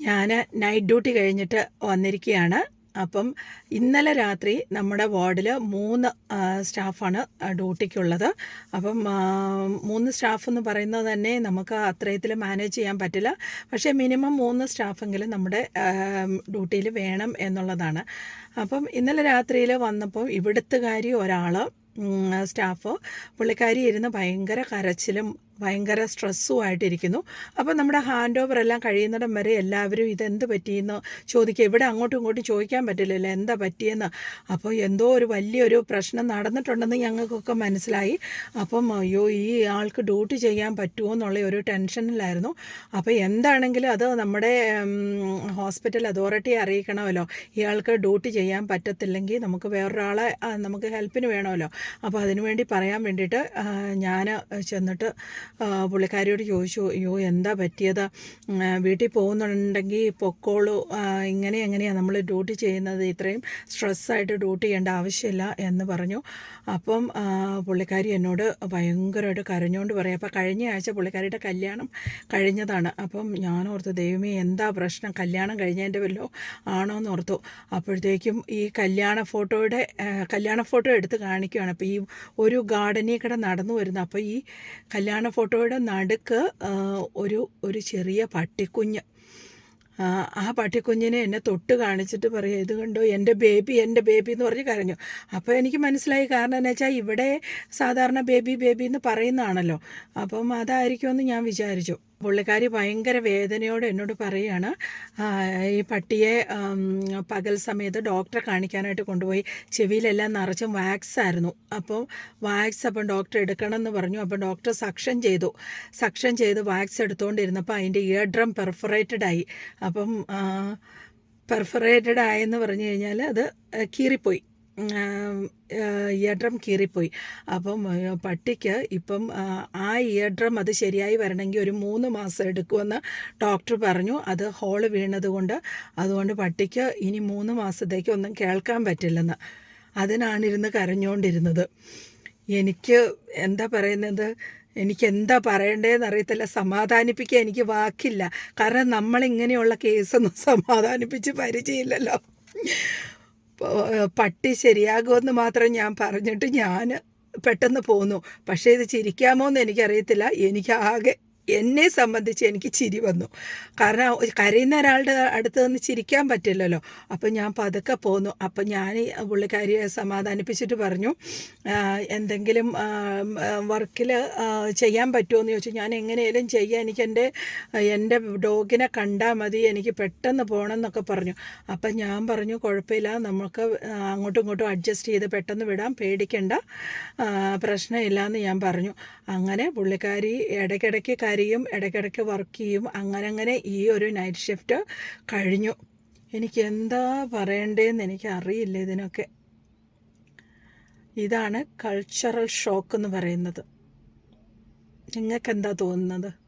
ഞാൻ night duty കഴിഞ്ഞിട്ട് വന്നിരിക്കുകയാണ് അപ്പം ഇന്നലെ രാത്രി നമ്മുടെ വാർഡിൽ മൂന്ന് സ്റ്റാഫാണ് ഡ്യൂട്ടിക്കുള്ളത് അപ്പം മൂന്ന് സ്റ്റാഫ് എന്ന് പറയുന്നത് തന്നെ നമുക്ക് അത്രയത്തിൽ മാനേജ് ചെയ്യാൻ പറ്റില്ല. പക്ഷേ മിനിമം മൂന്ന് സ്റ്റാഫെങ്കിലും നമ്മുടെ ഡ്യൂട്ടിയിൽ വേണം എന്നുള്ളതാണ്. അപ്പം ഇന്നലെ രാത്രിയിൽ വന്നപ്പോൾ ഇവിടുത്തുകാരി ഒരാൾ സ്റ്റാഫ് പുള്ളിക്കാരി ഇരുന്ന് ഭയങ്കര കരച്ചിലും ഭയങ്കര സ്ട്രെസ്സുമായിട്ടിരിക്കുന്നു അപ്പോൾ നമ്മുടെ ഹാൻഡ് ഓവർ എല്ലാം കഴിയുന്നിടം വരെ എല്ലാവരും ഇതെന്ത് പറ്റിയെന്ന് ചോദിക്കുക. ഇവിടെ അങ്ങോട്ടും ഇങ്ങോട്ടും ചോദിക്കാൻ പറ്റില്ലല്ലോ എന്താ പറ്റിയെന്ന്. അപ്പോൾ എന്തോ ഒരു വലിയൊരു പ്രശ്നം നടന്നിട്ടുണ്ടെന്ന് ഞങ്ങൾക്കൊക്കെ മനസ്സിലായി. അപ്പം അയ്യോ ഈ ആൾക്ക് ഡ്യൂട്ടി ചെയ്യാൻ പറ്റുമോ എന്നുള്ള ഒരു ടെൻഷനിലായിരുന്നു. അപ്പോൾ എന്താണെങ്കിലും അത് നമ്മുടെ ഹോസ്പിറ്റൽ അതോറിറ്റിയെ അറിയിക്കണമല്ലോ. ഇയാൾക്ക് ഡ്യൂട്ടി ചെയ്യാൻ പറ്റത്തില്ലെങ്കിൽ നമുക്ക് വേറൊരാളെ നമുക്ക് ഹെൽപ്പിന് വേണമല്ലോ. അപ്പോൾ അതിനുവേണ്ടി പറയാൻ വേണ്ടിയിട്ട് ഞാൻ ചെന്നിട്ട് പുള്ളിക്കാരിയോട് ചോദിച്ചു അയ്യോ എന്താ പറ്റിയത്? വീട്ടിൽ പോകുന്നുണ്ടെങ്കിൽ പൊക്കോളൂ. ഇങ്ങനെ എങ്ങനെയാണ് നമ്മൾ ഡ്യൂട്ടി ചെയ്യുന്നത്? ഇത്രയും സ്ട്രെസ്സായിട്ട് ഡ്യൂട്ടി ചെയ്യേണ്ട ആവശ്യമില്ല എന്ന് പറഞ്ഞു. അപ്പം പുള്ളിക്കാരി എന്നോട് ഭയങ്കരമായിട്ട് കരഞ്ഞുകൊണ്ട് പറയും അപ്പോൾ കഴിഞ്ഞ ആഴ്ച പുള്ളിക്കാരിയുടെ കല്യാണം കഴിഞ്ഞതാണ്. അപ്പം ഞാൻ ഓർത്തു ദൈവമേ എന്താ പ്രശ്നം? കല്യാണം കഴിഞ്ഞതിന്റെ വല്ലോ ആണോ എന്ന് ഓർത്തു. അപ്പോഴത്തേക്കും ഈ കല്യാണ ഫോട്ടോയുടെ കല്യാണ ഫോട്ടോ എടുത്ത് കാണിക്കുകയാണ് അപ്പോൾ ഈ ഒരു ഗാർഡനിൽ കൂടെ നടന്നു വരുന്നത് അപ്പോൾ ഈ കല്യാണ ഫോട്ടോയുടെ നടുക്ക് ഒരു ഒരു ചെറിയ പട്ടിക്കുഞ്ഞ്. ആ, പട്ടിക്കുഞ്ഞിനെ എന്നെ തൊട്ട് കാണിച്ചിട്ട് പറയും ഇത് കണ്ടോ എന്റെ ബേബി എന്റെ ബേബി എന്ന് പറഞ്ഞ് കരഞ്ഞു. അപ്പോൾ എനിക്ക് മനസ്സിലായി കാരണം എന്ന് വെച്ചാൽ ഇവിടെ സാധാരണ ബേബി ബേബി എന്ന് പറയുന്നതാണല്ലോ. അപ്പം അതായിരിക്കുമെന്ന് ഞാൻ വിചാരിച്ചു. പുള്ളിക്കാരി ഭയങ്കര വേദനയോടെ എന്നോട് പറയുകയാണ് ഈ പട്ടിയെ പകൽ സമയത്ത് ഡോക്ടറെ കാണിക്കാനായിട്ട് കൊണ്ടുപോയി ചെവിയിലെല്ലാം നിറച്ചും വാക്സ് ആയിരുന്നു. അപ്പോൾ വാക്സ് അപ്പം ഡോക്ടർ എടുക്കണം എന്ന് പറഞ്ഞു. അപ്പം ഡോക്ടർ സക്ഷൻ ചെയ്തു. സക്ഷൻ ചെയ്ത് വാക്സ് എടുത്തുകൊണ്ടിരുന്നപ്പോൾ അതിന്റെ ഇയർ ഡ്രം പെർഫറേറ്റഡ് ആയി. അപ്പം പെർഫറേറ്റഡ് ആയെന്ന് പറഞ്ഞു കഴിഞ്ഞാൽ അത് കീറിപ്പോയി. Ear drum കീറിപ്പോയി. അപ്പം പട്ടിക്ക് ഇപ്പം ആ, ആ ഇയർ ഡ്രം അത് ശരിയായി വരണമെങ്കിൽ ഒരു മൂന്ന് മാസം എടുക്കുമെന്ന് ഡോക്ടർ പറഞ്ഞു. അത് ഹോൾ വീണതുകൊണ്ട് അതുകൊണ്ട് പട്ടിക്ക് ഇനി മൂന്ന് മാസത്തേക്ക് ഒന്നും കേൾക്കാൻ പറ്റില്ലെന്ന്. അതിനാണിരുന്ന് കരഞ്ഞുകൊണ്ടിരുന്നത് എനിക്ക് എന്താ പറയുന്നത്? എനിക്ക് എന്താ പറയണ്ടേന്ന് അറിയത്തില്ല. സമാധാനിപ്പിക്കാൻ എനിക്ക് വാക്കില്ല. കാരണം നമ്മളിങ്ങനെയുള്ള കേസൊന്നും സമാധാനിപ്പിച്ച് പരിചയമില്ലല്ലോ. പട്ടി ശരിയാകുമെന്ന് മാത്രം ഞാൻ പറഞ്ഞിട്ട് ഞാൻ പെട്ടെന്ന് പോന്നു. പക്ഷേ ഇത് ചിരിക്കാമോ എന്ന് എനിക്കറിയത്തില്ല. എനിക്ക് ആകെ എന്നെ സംബന്ധിച്ച് എനിക്ക് ചിരി വന്നു. കാരണം കരയുന്ന ഒരാളുടെ അടുത്ത് നിന്ന് ചിരിക്കാൻ പറ്റില്ലല്ലോ. അപ്പം ഞാൻ പതുക്കെ പോന്നു. അപ്പം ഞാൻ പുള്ളിക്കാരിയെ സമാധാനിപ്പിച്ചിട്ട് പറഞ്ഞു എന്തെങ്കിലും വർക്കിൽ ചെയ്യാൻ പറ്റുമോ എന്ന് ചോദിച്ചു. ഞാൻ എങ്ങനെയെങ്കിലും ചെയ്യാം. എനിക്ക് എന്റെ എന്റെ ഡോഗിനെ കണ്ടാൽ മതി. എനിക്ക് പെട്ടെന്ന് പോകണം എന്നൊക്കെ പറഞ്ഞു. അപ്പം ഞാൻ പറഞ്ഞു കുഴപ്പമില്ല. നമുക്ക് അങ്ങോട്ടും ഇങ്ങോട്ടും അഡ്ജസ്റ്റ് ചെയ്ത് പെട്ടെന്ന് വിടാം. പേടിക്കേണ്ട. പ്രശ്നമില്ല എന്ന് ഞാൻ പറഞ്ഞു. അങ്ങനെ പുള്ളിക്കാരി ഇടയ്ക്കിടയ്ക്ക് കരിയും ഇടയ്ക്കിടയ്ക്ക് വർക്ക് ചെയ്യും. അങ്ങനെ അങ്ങനെ ഈ ഒരു നൈറ്റ് ഷിഫ്റ്റ് കഴിഞ്ഞു. എനിക്ക് എന്താ പറയണ്ടേന്ന് എനിക്ക് അറിയില്ല ഇതിനൊക്കെ. ഇതാണ് കൾച്ചറൽ ഷോക്ക് എന്ന് പറയുന്നത്. നിങ്ങൾക്ക് എന്താ തോന്നുന്നത്?